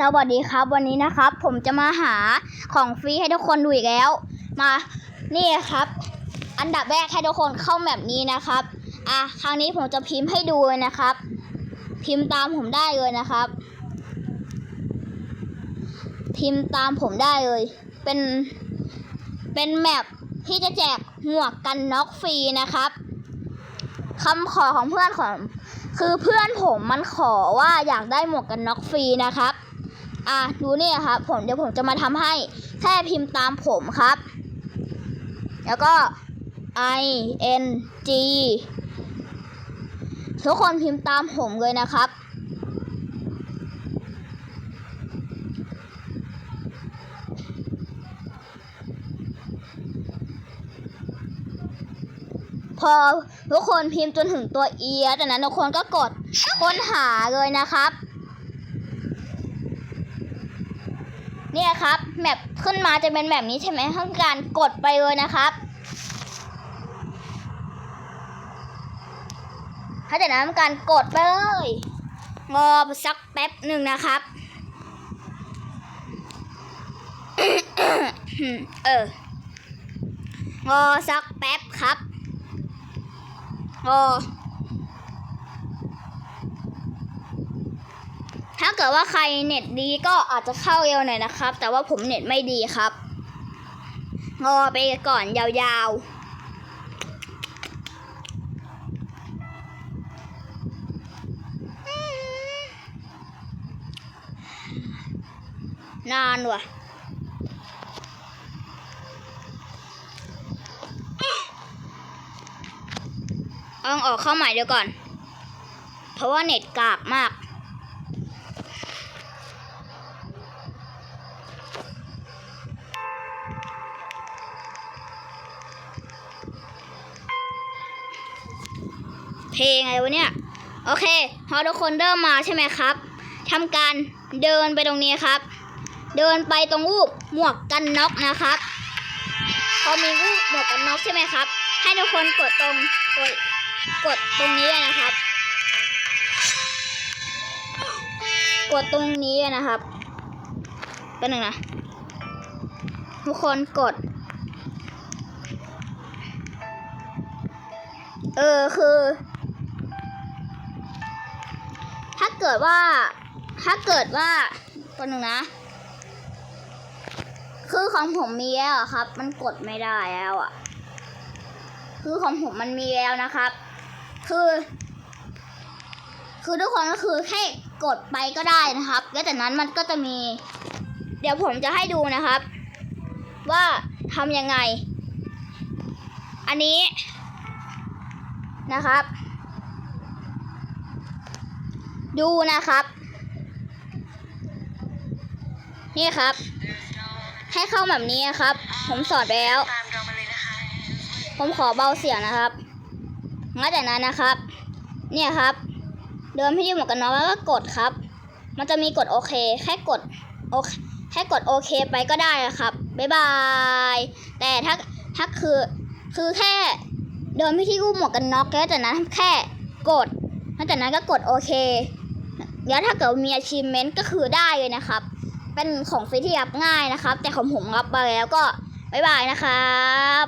สวัสดีครับวันนี้นะครับ ผมจะมาหาของฟรีให้ทุกคนดูอีกแล้ว มานี่ครับ อันดับแรกให้ทุกคนเข้าแบบนี้นะครับอะครั้งนี้ผมจะพิมพ์ให้ดูเลยนะครับ พิมพ์ตามผมได้เลยนะครับ พิมพ์ตามผมได้เลย เป็นเป็นแมปที่จะแจกหมวกกันน็อกฟรีนะครับคำขอของเพื่อนของคือเพื่อนผมมันขอว่าอยากได้หมวกกันน็อกฟรีนะครับ อะดูนี่ครับ ผมเดี๋ยวผมจะมาทำให้แค่พิมพ์ตามผมครับ แล้วก็ i n g ทุกคนพิมพ์ตามผมเลยนะครับพอทุกคนพิมพ์จนถึงตัว e แล้วจากนั้นทุกคนก็กดค้นหาเลยนะครับ เนี่ยครับแมปขึ้นมาจะเป็นแบบนี้ใช่ไหมทำการกดไปเลยนะครับ ถ้าจากนั้นการกดไปเลยงอสักแป๊บหนึ่งนะครับ เอองอสักแป๊บครับงอถ้า เกิดว่าใครเน็ตดีก็อาจจะเข้าเร็วหน่อยนะครับ แต่ว่าผมเน็ตไม่ดีครับงอไปก่อนยาวๆนานว่ะ เอาออกเข้าใหม่เดี๋ยวก่อน เพราะว่าเน็ตกากมาก เพลงอะไงวะเนี่ย โอเคพอทุกคนเริ่มมาใช่ไหมครับทำการเดินไปตรงนี้ครับ เดินไปตรงรูปหมวกกันน็อกนะครับ พอมีรูปหมวกกันน็อกใช่ไหมครับ ให้ทุกคนกดตรงกดกดตรงนี้เลยนะครับ กดตรงนี้เลยนะครับเป็นหนึ่งนะทุกคนกด เออคือ เกิดว่า ถ้าเกิดว่าคนหนึ่งนะ คือของผมมีแล้วครับ มันกดไม่ได้แล้วอะ คือของผมมันมีแล้วนะครับ คือ คือทุกคนก็คือแค่กดไปก็ได้นะครับ แล้วจากนั้นมันก็จะมี เดี๋ยวผมจะให้ดูนะครับ ว่าทำยังไง อันนี้นะครับ ดูนะครับ นี่ครับ ให้เข้าแบบนี้ครับ ผมสอนไปแล้ว ผมขอเบาเสียงนะครับงั้นจากนั้นนะครับ เนี่ยครับ เดินที่หมวกกันน็อกแล้วก็กดครับ มันจะมีกดโอเค แค่กดโอเคแค่กดโอเคไปก็ได้ครับ บ๊ายบาย แต่ถ้าถ้าคือคือแค่เดินไปที่รูปหมวกกันน็อกแล้วจากนั้นแค่กดแล้วจากนั้นก็กดโอเค แล้วถ้าเกิดมี achievement ก็คือได้เลยนะครับ เป็นของฟรีที่รับง่ายนะครับ แต่ของผมรับไปแล้วก็บ๊ายบายนะครับ